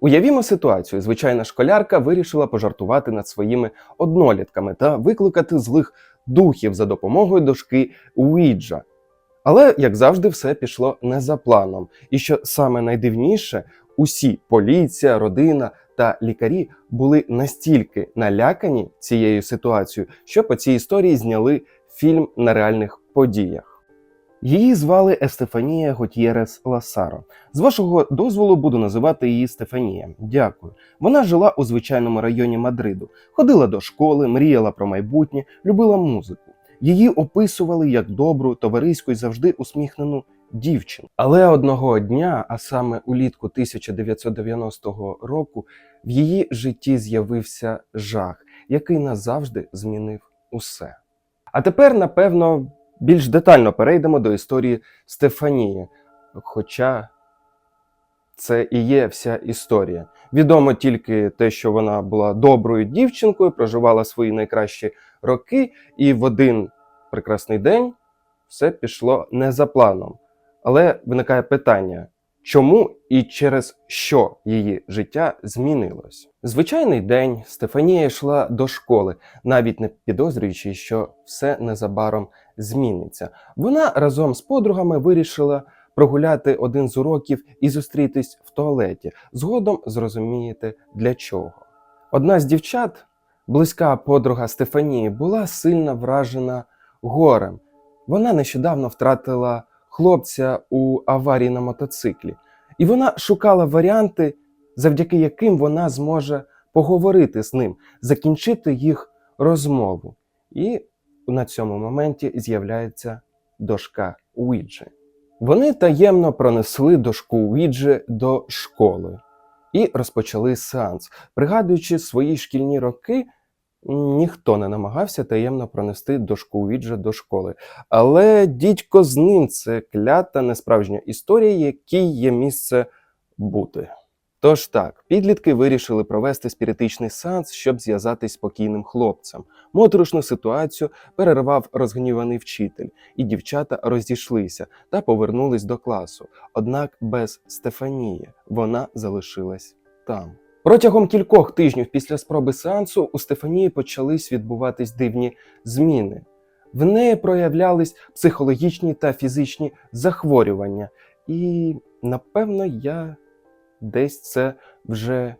Уявімо ситуацію: звичайна школярка вирішила пожартувати над своїми однолітками та викликати злих духів за допомогою дошки Уіджа. Але, як завжди, все пішло не за планом. І що саме найдивніше, усі поліція, родина та лікарі були настільки налякані цією ситуацією, що по цій історії зняли фільм на реальних подіях. Її звали Естефанія Готьєрес Ласаро. З вашого дозволу буду називати її Стефанія. Дякую. Вона жила у звичайному районі Мадриду, ходила до школи, мріяла про майбутнє, любила музику. Її описували як добру, товариську і завжди усміхнену дівчину. Але одного дня, а саме улітку 1990 року, в її житті з'явився жах, який назавжди змінив усе. А тепер, напевно, більш детально перейдемо до історії Стефанії. Хоча це і є вся історія. Відомо тільки те, що вона була доброю дівчинкою, проживала свої найкращі роки, і в один прекрасний день все пішло не за планом. Але виникає питання, чому і через що її життя змінилось? Звичайний день Стефанія йшла до школи, навіть не підозрюючи, що все незабаром зміниться. Вона разом з подругами вирішила прогуляти один з уроків і зустрітись в туалеті. Згодом зрозумієте для чого. Одна з дівчат, близька подруга Стефанії, була сильно вражена горем. Вона нещодавно втратила хлопця у аварії на мотоциклі, і вона шукала варіанти, завдяки яким вона зможе поговорити з ним, закінчити їх розмову. І на цьому моменті з'являється дошка Уіджі. Вони таємно пронесли дошку Уіджі до школи і розпочали сеанс. Пригадуючи свої шкільні роки, ніхто не намагався таємно пронести дошку Уіджа до школи. Але дідько з ним це клята несправжня історія, якій є місце бути. Тож так, підлітки вирішили провести спіритичний сеанс, щоб зв'язатись спокійним хлопцем. Моторошну ситуацію перервав розгніваний вчитель, і дівчата розійшлися та повернулись до класу. Однак без Стефанії вона залишилась там. Протягом кількох тижнів після спроби сеансу у Стефанії почались відбуватись дивні зміни. В неї проявлялись психологічні та фізичні захворювання, і напевно я десь це вже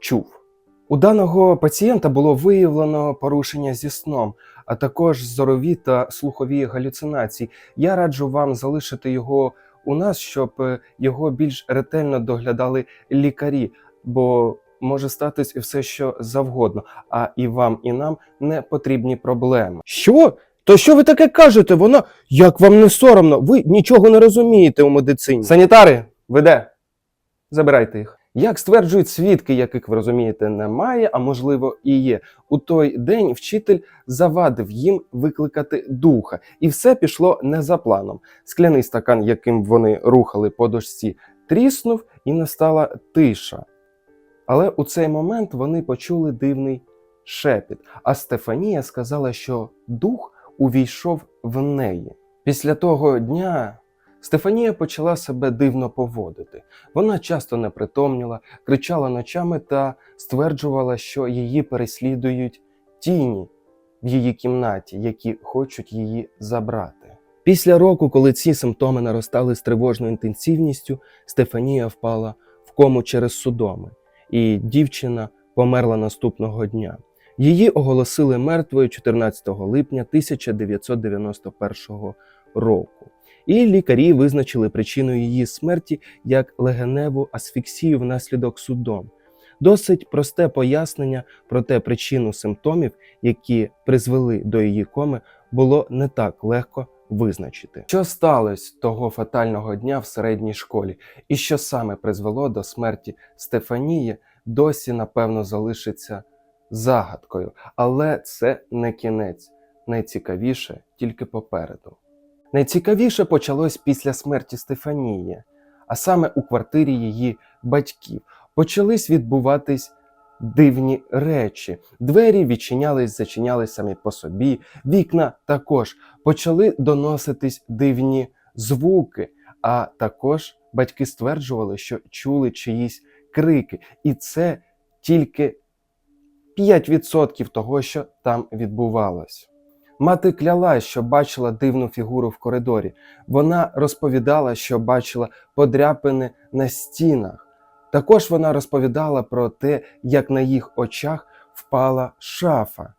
чув. У даного пацієнта було виявлено порушення зі сном, а також зорові та слухові галюцинації. Я раджу вам залишити його у нас, щоб е, його більш ретельно доглядали лікарі, бо може статись і все, що завгодно, а і вам, і нам не потрібні проблеми. Що? То що ви таке кажете? Вона як вам не соромно? Ви нічого не розумієте у медицині. Санітари, ви де? Забирайте їх. Як стверджують свідки, яких ви розумієте, немає, а можливо і є. У той день вчитель завадив їм викликати духа, і все пішло не за планом. Скляний стакан, яким вони рухали по дошці, тріснув і настала тиша. Але у цей момент вони почули дивний шепіт, а Стефанія сказала, що дух увійшов в неї. Після того дня Стефанія почала себе дивно поводити. Вона часто непритомніла, кричала ночами та стверджувала, що її переслідують тіні в її кімнаті, які хочуть її забрати. Після року, коли ці симптоми наростали з тривожною інтенсивністю, Стефанія впала в кому через судоми, і дівчина померла наступного дня. Її оголосили мертвою 14 липня 1991 року. І лікарі визначили причиною її смерті як легеневу асфіксію внаслідок судом. Досить просте пояснення про те причину симптомів, які призвели до її коми, було не так легко визначити. Що сталося того фатального дня в середній школі, і що саме призвело до смерті Стефанії, досі напевно залишиться загадкою, але це не кінець. Найцікавіше тільки попереду. Найцікавіше почалось після смерті Стефанії, а саме у квартирі її батьків. Почались відбуватись дивні речі. Двері відчинялись, зачинялись самі по собі, вікна також почали доноситись дивні звуки, а також батьки стверджували, що чули чиїсь крики. І це тільки 5% того, що там відбувалось. Мати клялась, що бачила дивну фігуру в коридорі. Вона розповідала, що бачила подряпини на стінах. Також вона розповідала про те, як на їх очах впала шафа.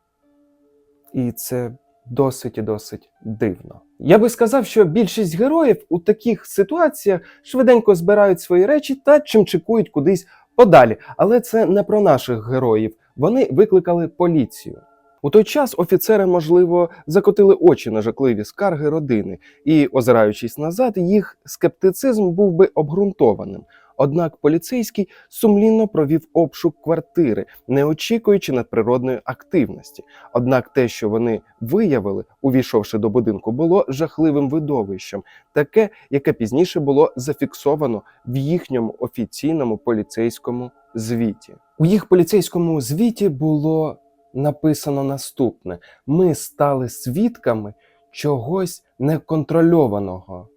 І це досить і досить дивно. Я би сказав, що більшість героїв у таких ситуаціях швиденько збирають свої речі та чимчикують кудись подалі. Але це не про наших героїв. Вони викликали поліцію. У той час офіцери, можливо, закотили очі на жахливі скарги родини, і, озираючись назад, їх скептицизм був би обґрунтованим. Однак поліцейський сумлінно провів обшук квартири, не очікуючи надприродної активності. Однак те, що вони виявили, увійшовши до будинку, було жахливим видовищем, таке, яке пізніше було зафіксовано в їхньому офіційному поліцейському звіті. У їх поліцейському звіті було написано наступне: ми стали свідками чогось неконтрольованого.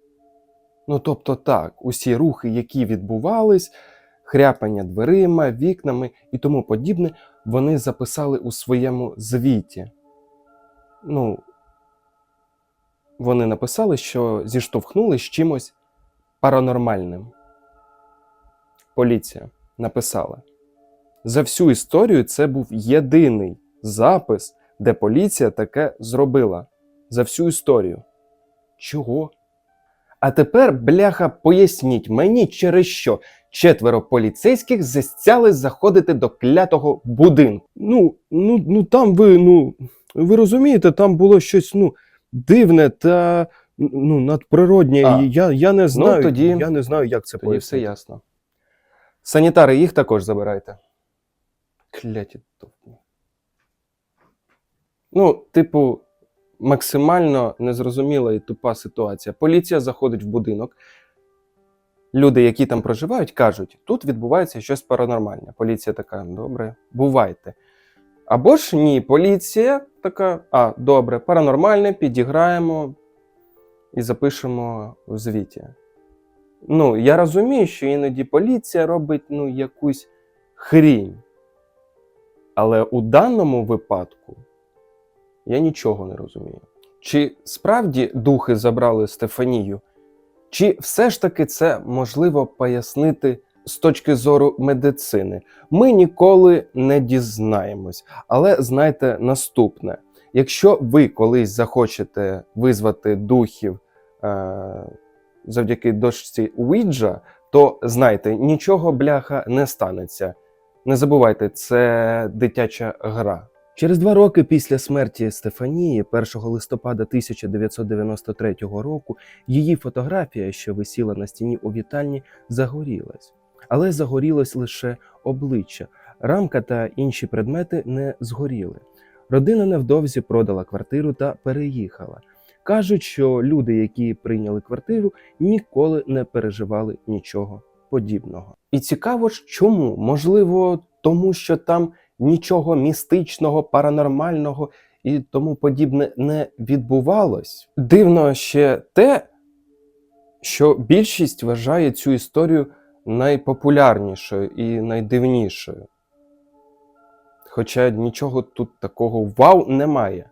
Ну, тобто так, усі рухи, які відбувались, хряпання дверима, вікнами і тому подібне, вони записали у своєму звіті. Ну, вони написали, що зіштовхнули з чимось паранормальним. Поліція написала. За всю історію це був єдиний запис, де поліція таке зробила. За всю історію. Чого? А тепер, бляха, поясніть мені, через що четверо поліцейських застяли заходити до клятого будинку. Ну, ну, ну там ви, ну, ви розумієте, там було щось ну, дивне та ну, надприроднє. А. Я, я не знаю, тоді- я не знаю, як це Тоді все ясно. Санітари їх також забирайте. Кляті тупні. Ну, типу, максимально незрозуміла і тупа ситуація. Поліція заходить в будинок. Люди, які там проживають, кажуть, тут відбувається щось паранормальне. Поліція така, добре, бувайте. Або ж ні, поліція така, а, добре, паранормальне, підіграємо і запишемо в звіті. Ну, я розумію, що іноді поліція робить ну, якусь хрінь. Але у даному випадку я нічого не розумію. Чи справді духи забрали Стефанію? Чи все ж таки це можливо пояснити з точки зору медицини? Ми ніколи не дізнаємось. Але знайте наступне: якщо ви колись захочете визвати духів е- завдяки дошці Уіджа, то знайте, нічого бляха не станеться. Не забувайте, це дитяча гра. Через два роки після смерті Стефанії, 1 листопада 1993 року, її фотографія, що висіла на стіні у вітальні, загорілась. Але загорілось лише обличчя. Рамка та інші предмети не згоріли. Родина невдовзі продала квартиру та переїхала. Кажуть, що люди, які прийняли квартиру, ніколи не переживали нічого подібного. І цікаво ж, чому? Можливо, тому що там нічого містичного, паранормального і тому подібне не відбувалось. Дивно ще те, що більшість вважає цю історію найпопулярнішою і найдивнішою. Хоча нічого тут такого вау немає.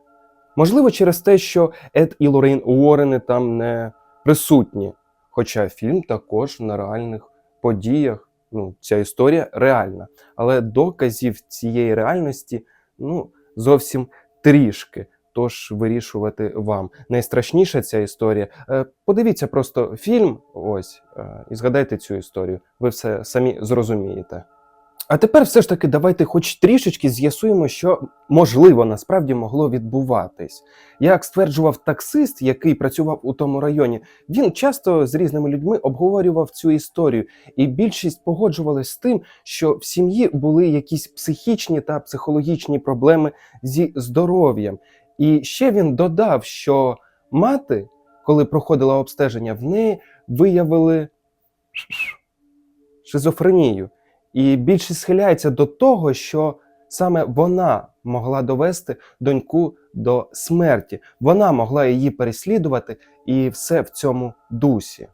Можливо, через те, що Ед і Лорейн Уоррени там не присутні. Хоча фільм також на реальних подіях. Ну, ця історія реальна. Але доказів цієї реальності ну, зовсім трішки. Тож вирішувати вам. Найстрашніша ця історія. Е, Подивіться просто фільм, ось, е, і згадайте цю історію. Ви все самі зрозумієте. А тепер все ж таки давайте хоч трішечки з'ясуємо, що можливо насправді могло відбуватись. Як стверджував таксист, який працював у тому районі, він часто з різними людьми обговорював цю історію, і більшість погоджувалась з тим, що в сім'ї були якісь психічні та психологічні проблеми зі здоров'ям. І ще він додав, що мати, коли проходила обстеження, в неї виявили шизофренію. І більшість схиляється до того, що саме вона могла довести доньку до смерті. Вона могла її переслідувати і все в цьому дусі.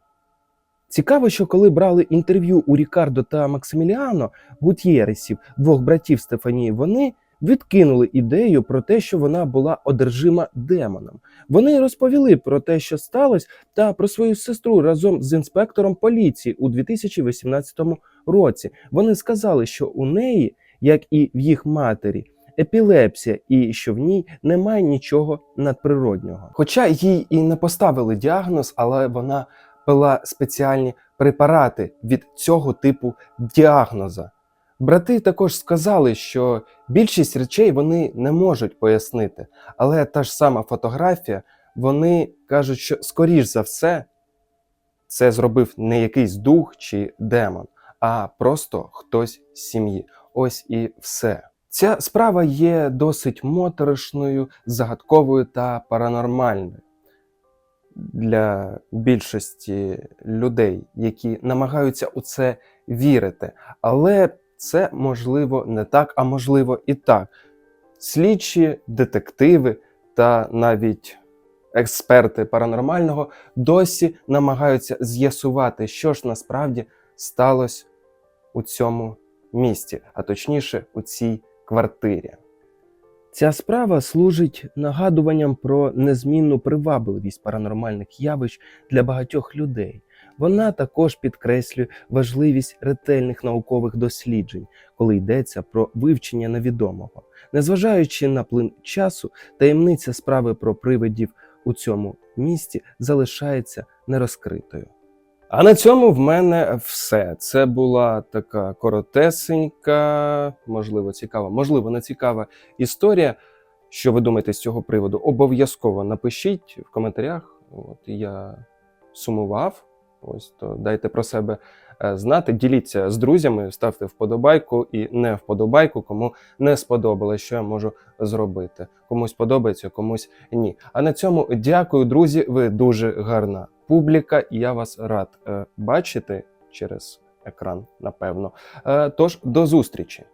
Цікаво, що коли брали інтерв'ю у Рікардо та Максиміліано Гутєресів, двох братів Стефанії, вони відкинули ідею про те, що вона була одержима демоном. Вони розповіли про те, що сталося, та про свою сестру разом з інспектором поліції у 2018 році. Вони сказали, що у неї, як і в їх матері, епілепсія, і що в ній немає нічого надприроднього. Хоча їй і не поставили діагноз, але вона пила спеціальні препарати від цього типу діагноза. Брати також сказали, що більшість речей вони не можуть пояснити, але та ж сама фотографія, вони кажуть, що скоріш за все це зробив не якийсь дух чи демон, а просто хтось з сім'ї. Ось і все. Ця справа є досить моторошною, загадковою та паранормальною для більшості людей, які намагаються у це вірити. Але це можливо не так, а можливо і так. Слідчі, детективи та навіть експерти паранормального досі намагаються з'ясувати, що ж насправді сталося у цьому місті, а точніше у цій квартирі. Ця справа служить нагадуванням про незмінну привабливість паранормальних явищ для багатьох людей. Вона також підкреслює важливість ретельних наукових досліджень, коли йдеться про вивчення невідомого. Незважаючи на плин часу, таємниця справи про привидів у цьому місті залишається нерозкритою. А на цьому в мене все. Це була така коротесенька, можливо, цікава, можливо, не цікава історія. Що ви думаєте з цього приводу? Обов'язково напишіть в коментарях. От я сумував. Ось то дайте про себе е, знати. Діліться з друзями, ставте вподобайку і не вподобайку, кому не сподобалось, що я можу зробити. Комусь подобається, комусь ні. А на цьому дякую, друзі. Ви дуже гарна публіка, і я вас рад е, бачити через екран, напевно. Е, тож до зустрічі!